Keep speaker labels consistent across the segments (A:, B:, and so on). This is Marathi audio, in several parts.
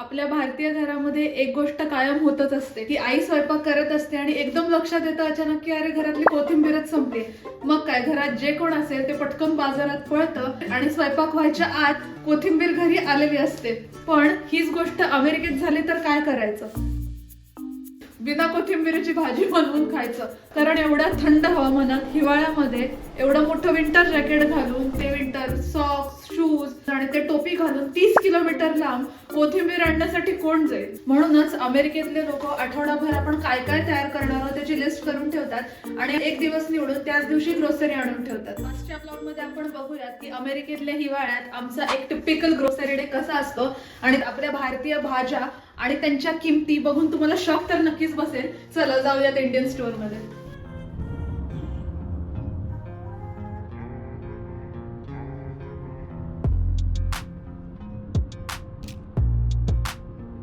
A: आपल्या भारतीय घरामध्ये एक गोष्ट कायम होतच असते की आई स्वयंपाक करत असते आणि एकदम लक्षात येतं अचानक की अरे घरातली कोथिंबीरच संपली. मग काय घरात जे कोण असेल ते पटकन बाजारात पळतं आणि स्वयंपाक व्हायच्या आत कोथिंबीर घरी आलेली असते. पण हीच गोष्ट अमेरिकेत झाली तर काय करायचं? बिना कोथिंबीरची भाजी बनवून खायचं. कारण एवढ्या थंड हवामानात हिवाळ्यामध्ये एवढं मोठं विंटर जॅकेट घालून ते विंटर सॉक्स आणि ते टोपी घालून तीस किलोमीटर लांब कोथिंबीर आणण्यासाठी कोण जाईल? म्हणूनच अमेरिकेतले लोक आठवडाभर आपण काय काय तयार करणार आहोत त्याची लिस्ट करून ठेवतात आणि एक दिवस निवडून त्याच दिवशी ग्रोसरी आणून ठेवतात. मागच्या ब्लॉगमध्ये आपण बघूयात की अमेरिकेतल्या हिवाळ्यात आमचा एक टिपिकल ग्रोसरी डे कसा असतो आणि आपल्या भारतीय भाज्या आणि त्यांच्या किमती बघून तुम्हाला शॉक तर नक्कीच बसेल. चला जाऊयात इंडियन स्टोअरमध्ये.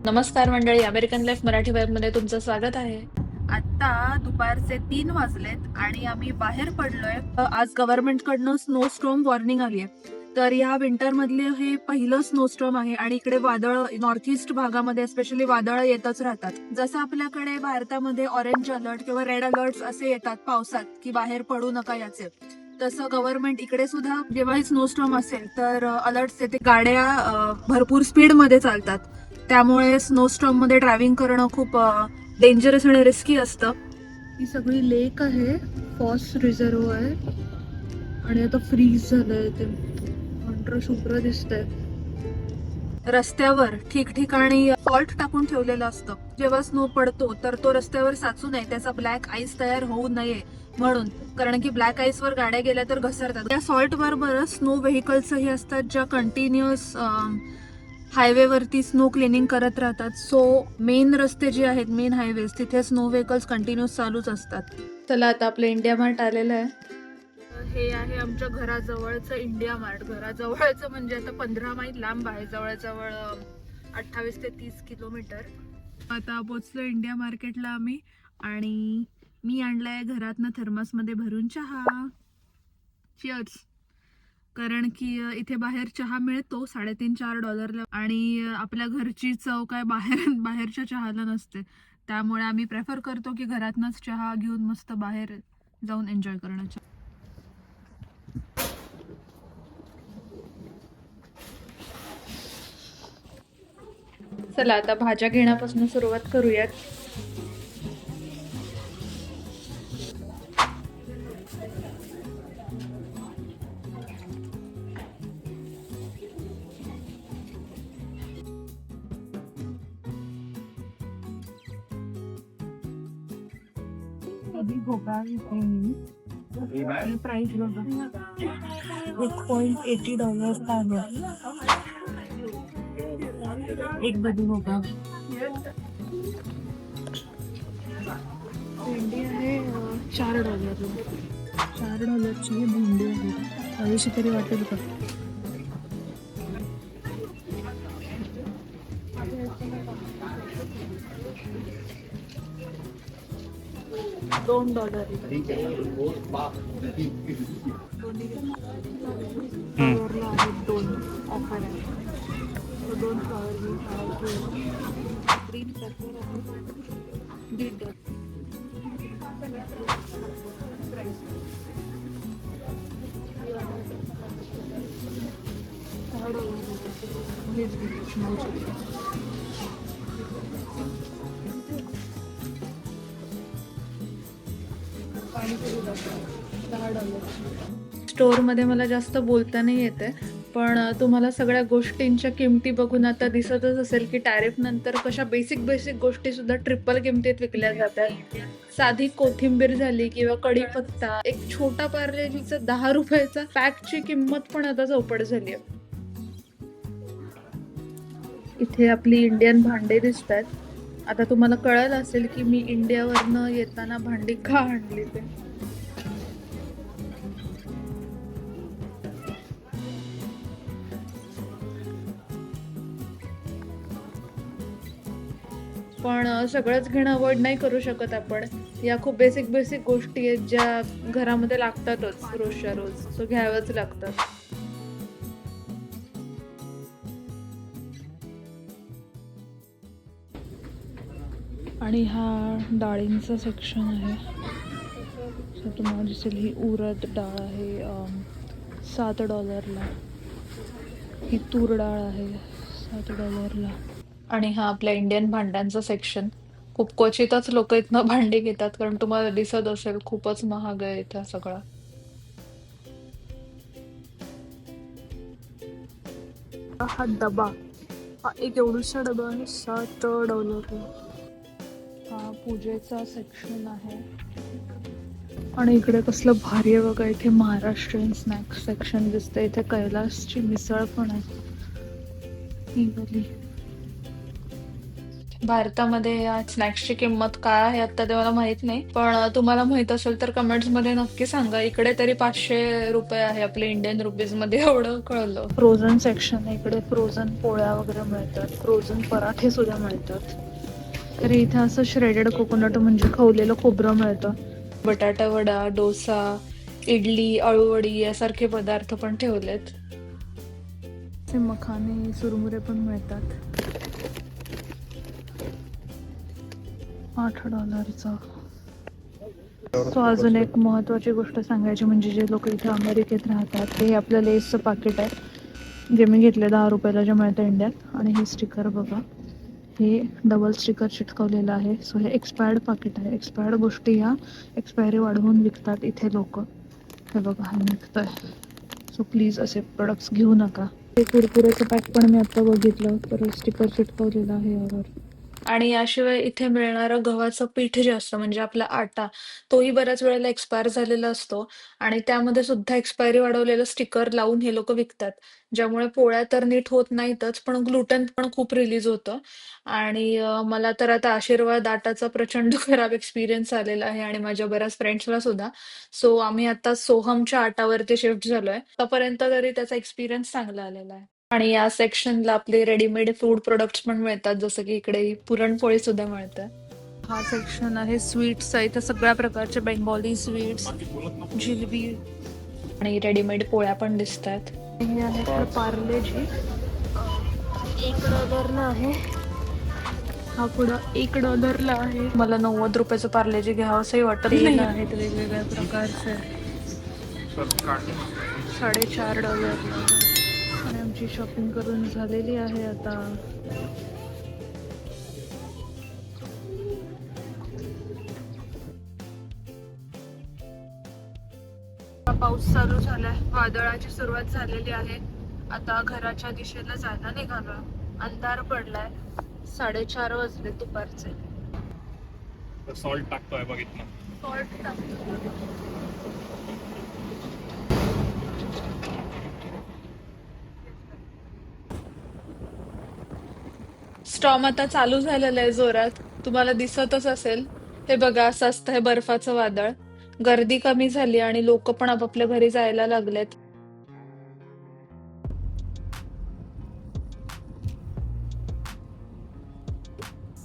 A: नमस्कार मंडळी अमेरिकन लाईफ मराठी वेबमध्ये तुमचं स्वागत आहे. आता दुपारचे तीन वाजलेत आणि आम्ही बाहेर पडलोय. आज गव्हर्नमेंट कडनं स्नो स्ट्रॉम वॉर्निंग आली आहे. तर या विंटर मधले हे पहिलं स्नोस्टॉर्म आहे आणि इकडे वादळ नॉर्थ ईस्ट भागामध्ये स्पेशली वादळ येतच राहतात. जसं आपल्याकडे भारतामध्ये ऑरेंज अलर्ट किंवा रेड अलर्ट असे येतात पावसात की बाहेर पडू नका याचे. तसं गव्हर्नमेंट इकडे सुद्धा जेव्हा स्नोस्टॉर्म असेल तर अलर्ट येते. गाड्या भरपूर स्पीडमध्ये चालतात. त्यामुळे स्नोस्टॉर्ममध्ये ड्रायव्हिंग करणं खूप डेंजरस आणि रिस्की असतं. ही सगळी लेक आहे फॉस रिझर्व आहे आणि आता फ्रीज झालंय ते. पांढरं शुभ्र दिसतंय. रस्त्यावर ठिकठिकाणी सॉल्ट टाकून ठेवलेलं असतं. जेव्हा स्नो पडतो तर तो रस्त्यावर साचू नये. त्याचा ब्लॅक आईस तयार होऊ नये म्हणून. कारण की ब्लॅक आईस वर गाड्या गेल्या तर घसरतात. त्या सॉल्ट बरोबर स्नो व्हेकल्सही असतात ज्या कंटिन्युअस हायवेवरती स्नो क्लिनिंग करत राहतात. सो मेन रस्ते जे आहेत मेन हायवेज तिथे स्नो व्हेकल्स कंटिन्यूस चालूच असतात. चला आता आपलं इंडिया मार्ट आलेलं आहे. हे आहे आमच्या घराजवळचं इंडिया मार्ट. घराजवळचं म्हणजे आता पंधरा माईल लांब आहे. जवळजवळ अठ्ठावीस ते तीस किलोमीटर. आता पोचलो इंडिया मार्केटला आम्ही. आणि मी आणलाय घरातनं थर्मासमध्ये भरून चहा. चिअर्स कारण की इथे बाहेर चहा मिळतो साडेतीन चार डॉलरला आणि आपल्या घरची चव काय बाहेर बाहेरच्या चहाला नसते. त्यामुळे आम्ही प्रेफर करतो की घरातनंच चहा घेऊन मस्त बाहेर जाऊन एन्जॉय करण्याच्या चला आता भाज्या घेण्यापासून सुरुवात करूयात. अभी भोपळा प्राइस बघा. एक पॉईंट एटी डॉलर आहे. एक बदी भोपळा भेंडी आहे चार डॉलर चार डॉलरची ही भेंडी आहे. ऐंशी तरी वाटेल का? दोन डॉलर फ्लॉवरला आहेत दोन ऑफ़र आहे दोन फ्लॉवर मी ग्रीन पेपर आहे दीड डॉलर सहा डॉलर स्टोअरमध्ये मला जास्त बोलता नाही येते पण तुम्हाला सगळ्या गोष्टींच्या किमती बघून आता दिसतच असेल की टॅरिफ नंतर कशा बेसिक बेसिक गोष्टी सुद्धा ट्रिपल किमतीत विकल्या जातात. साधी कोथिंबीर झाली किंवा कढीपत्ता एक छोटा पार्लेजीचा दहा रुपयाचा पॅकची किंमत पण आता चौपट झाली आहे. इथे आपली इंडियन भांडे दिसत आहेत आता तुम्हाला कळलं असेल की मी इंडियावरनं येताना भांडी का आणली ते. पण सगळंच घेणं अवॉइड नाही करू शकत आपण. या खूप बेसिक बेसिक गोष्टी आहेत ज्या घरामध्ये लागतातच रोजच्या रोज. सो घ्यावंच लागतात. आणि हा डाळींचा सेक्शन आहे. तुम्हाला दिसेल ही उरद डाळ आहे सात डॉलरला ही तूर डाळ आहे सात डॉलरला आणि हा आपल्या इंडियन भांड्यांचा सेक्शन खूप क्वचितच लोक इथनं भांडी घेतात कारण तुम्हाला दिसत असेल खूपच महाग आहे इथं सगळं. हा डबा. हा एक एवढूसा डबा आहे सात डॉलर हा पूजेचा सेक्शन आहे. आणि इकडे कसलं भारी आहे बघा इथे महाराष्ट्रीयन स्नॅक्स सेक्शन दिसतंय. इथे कैलासची मिसळ पण आहे. ही. भारतामध्ये या स्नॅक्सची किंमत काय आहे आता ते मला माहीत नाही. पण तुम्हाला माहीत असेल तर कमेंट्समध्ये नक्की सांगा. इकडे तरी पाचशे रुपये आहे आपले इंडियन रुपीजमध्ये एवढं कळलं. फ्रोझन सेक्शन आहे. इकडे फ्रोझन पोळ्या वगैरे मिळतात. फ्रोझन पराठे सुद्धा मिळतात. तर इथे असं श्रेडेड कोकोनट म्हणजे खवलेलं खोबरं मिळतं. बटाटा वडा डोसा इडली अळूवडी यासारखे पदार्थ पण ठेवलेत. मखाने सुरमुरे पण मिळतात. आठ डॉलरचा सो अजून एक महत्वाची गोष्ट सांगायची म्हणजे जे लोक इथे अमेरिकेत राहतात ते आपलं लेसचं पाकिट आहे जे मी घेतले दहा रुपयाला जे मिळतं इंडियात. आणि हे स्टिकर बघा हे डबल स्टिकर चिटकवलेलं आहे. सो हे एक्सपायर्ड पाकिट आहे. एक्सपायर्ड गोष्टी ह्या एक्सपायरी वाढवून विकतात इथे लोक. हे बघा हा आहे सो प्लीज असे प्रोडक्ट्स घेऊ नका. ते कुरकुऱ्याचं पॅक पण मी आता बघितलं तर स्टिकर चिटकवलेलं आहे यावर. आणि याशिवाय इथे मिळणारं गव्हाचं पीठ जे असतं म्हणजे आपला आटा तोही बऱ्याच वेळेला एक्सपायर झालेला असतो. आणि त्यामध्ये सुद्धा एक्सपायरी वाढवलेलं स्टिकर लावून हे लोक विकतात. ज्यामुळे पोळ्या तर नीट होत नाहीतच पण ग्लुटन पण खूप रिलीज होतं. आणि मला तर आता आशीर्वाद आटाचा प्रचंड खराब एक्सपिरियन्स आलेला आहे आणि माझ्या बऱ्याच फ्रेंड्सला सुद्धा. सो आम्ही आता सोहमच्या आटावरती शिफ्ट झालोय. आतापर्यंत तरी त्याचा एक्सपिरियन्स चांगला आलेला आहे. आणि या सेक्शनला आपले रेडीमेड फूड प्रोडक्ट्स पण मिळतात जसं की इकडे पुरणपोळी सुद्धा मिळते. हा सेक्शन आहे स्वीट्स इथं सगळ्या प्रकारचे बेंगॉली स्वीट्स जिलेबी. आणि रेडीमेड पोळ्या पण दिसतात. हे आहे तर पार्लेजी एक डॉलरला आहे. हा पुढं एक डॉलरला आहे. मला नव्वद रुपयाचं पार्लेजी घ्यावं असंही वाटत नाही. आहेत वेगवेगळ्या प्रकारचे. साडेचार डॉलरला आमची शॉपिंग करून झालेली आहे आता. आता पाऊस चालू झालाय. वादळाची सुरुवात झालेली आहे. आता घराच्या दिशेला जायला निघालो अंधार पडलाय. साडेचार वाजले दुपारचे.
B: सॉल्ट टाकतोय बघितलं
A: सॉल्ट टाकतो स्टॉम आता चालू झालेलं आहे जोरात. तुम्हाला दिसतच असेल. हे बघा असं असतं हे बर्फाचं वादळ. गर्दी कमी झाली आणि लोक पण आपापल्या घरी जायला लागलेत.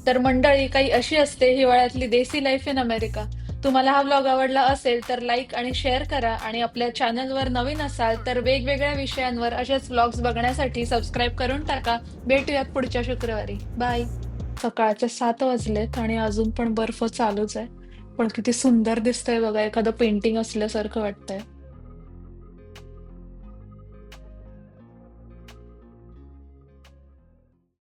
A: तर मंडळी काही अशी असते हिवाळ्यातली देसी लाईफ इन अमेरिका तुम्हाला हा व्लॉग आवडला असेल तर लाईक आणि शेअर करा आणि आपल्या चॅनलवर नवीन असाल तर वेगवेगळ्या विषयांवर असेच ब्लॉग्स बघण्यासाठी सबस्क्राईब करून टाका. भेटूयात पुढच्या शुक्रवारी. बाय सकाळचे सात वाजलेत आणि अजून पण बर्फ चालूच आहे. पण किती सुंदर दिसतंय बघा एखादं पेंटिंग असल्यासारखं वाटतंय.